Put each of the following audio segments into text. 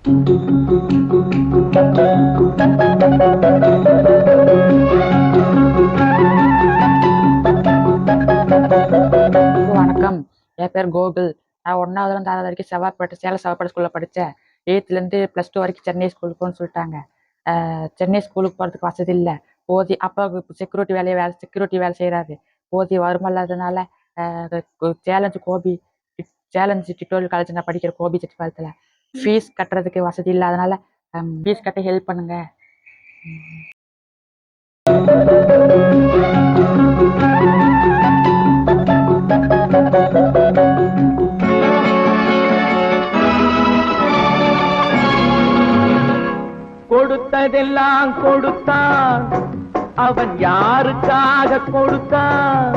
வணக்கம். என் பேர் கோகுல். நான் ஒன்றாவதுலேருந்து ஆறாவது வரைக்கும் செவ்வாய்ப்பேட்டை சேலம் செவ்வாய்ப்பேட்டை ஸ்கூலில் படித்தேன் எயித்துலேருந்து ப்ளஸ் டூ வரைக்கும் சென்னை ஸ்கூலுக்கு போகணும்னு சொல்லிட்டாங்க. சென்னை ஸ்கூலுக்கு போகிறதுக்கு வசதி இல்லை. போதி அப்பா செக்யூரிட்டி வேலையை வேலை செக்யூரிட்டி வேலை செய்கிறாரு போதி வருமா இல்லாததுனால challenge Gopi challenge tutorial college நான் படிக்கிற கோபி சட்டிப்பாளத்தில் ஃபீஸ் கட்டுறதுக்கு வசதி இல்லாதனால ஃபீஸ் கட்ட ஹெல்ப் பண்ணுங்க. கொடுத்ததெல்லாம் கொடுத்தான். அவன் யாருக்காக கொடுத்தான்?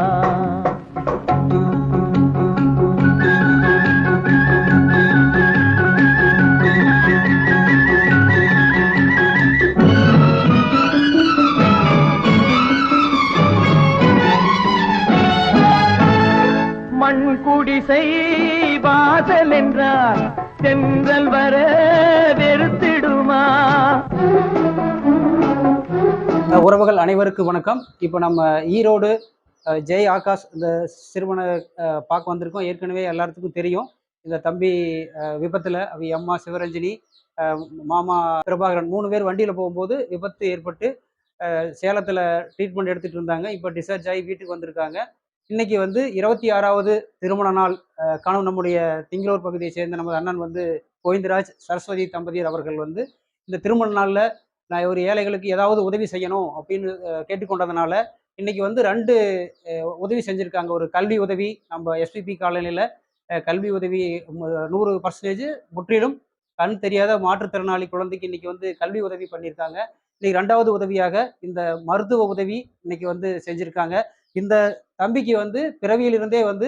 குடிசை வாசல் என்றால் தென்றல் வர வெறுத்திடுமா? உறவுகள் அனைவருக்கும் வணக்கம். இப்போ நம்ம ஈரோடு ஜெய் ஆகாஷ் இந்த சிறுவனை பார்க்க வந்திருக்கோம். ஏற்கனவே எல்லாத்துக்கும் தெரியும். இந்த தம்பி விபத்தில் அவ அம்மா சிவரஞ்சனி மாமா பிரபாகரன் மூணு பேர் வண்டியில் போகும்போது விபத்து ஏற்பட்டு சேலத்தில் ட்ரீட்மெண்ட் எடுத்துகிட்டு இருந்தாங்க. இப்போ டிஸ்சார்ஜ் ஆகி வீட்டுக்கு வந்திருக்காங்க. இன்னைக்கு வந்து இருபத்தி ஆறாவது திருமண நாள் காணும் நம்முடைய திங்களூர் பகுதியை சேர்ந்த நமது அண்ணன் வந்து கோவிந்தராஜ் சரஸ்வதி தம்பதியர் அவர்கள் வந்து இந்த திருமண நாளில் நான் ஒரு ஏழைகளுக்கு ஏதாவது உதவி செய்யணும் அப்படின்னு கேட்டுக்கொண்டதுனால இன்னைக்கு வந்து ரெண்டு உதவி செஞ்சுருக்காங்க. ஒரு கல்வி உதவி நம்ம எஸ்பிபி காலனியில் கல்வி உதவி நூறு பர்சன்டேஜ் முற்றிலும் கண் தெரியாத மாற்றுத்திறனாளி குழந்தைக்கு இன்னைக்கு வந்து கல்வி உதவி பண்ணியிருக்காங்க. இன்னைக்கு ரெண்டாவது உதவியாக இந்த மருத்துவ உதவி இன்னைக்கு வந்து செஞ்சுருக்காங்க. இந்த தம்பிக்கு வந்து பிறவியிலிருந்தே வந்து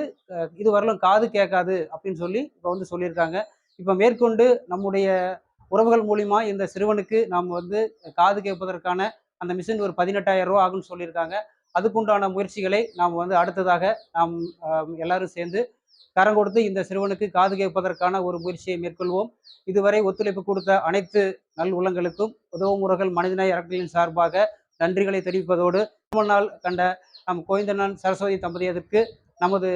இது வரலும் காது கேட்காது அப்படின்னு சொல்லி இப்போ வந்து சொல்லியிருக்காங்க. இப்போ மேற்கொண்டு நம்முடைய உறவுகள் மூலிமா இந்த சிறுவனுக்கு நாம் வந்து காது கேட்பதற்கான அந்த மிஷின் ஒரு பதினெட்டாயிரம் ரூபா ஆகும்னு சொல்லியிருக்காங்க. அதுக்குண்டான முயற்சிகளை நாம் வந்து அடுத்ததாக நாம் எல்லாரும் சேர்ந்து கரம் கொடுத்து இந்த சிறுவனுக்கு காது கேட்பதற்கான ஒரு முயற்சியை மேற்கொள்வோம். இதுவரை ஒத்துழைப்பு கொடுத்த அனைத்து நல் உள்ளங்களுக்கும் உதவும் முறைகள் மனிதநேய அறக்கலின் சார்பாக நன்றிகளை தெரிவிப்பதோடு நாள் கண்ட நம் கோவிந்தனன் சரஸ்வதி தம்பதியருக்கு நமது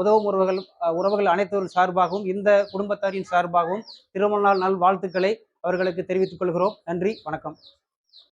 உதவும் உறவுகள் உறவுகள் அனைத்தவர்கள் சார்பாகவும் இந்த குடும்பத்தாரின் சார்பாகவும் திருமண நாள் நல் வாழ்த்துக்களை அவர்களுக்கு தெரிவித்துக் கொள்கிறோம். நன்றி வணக்கம்.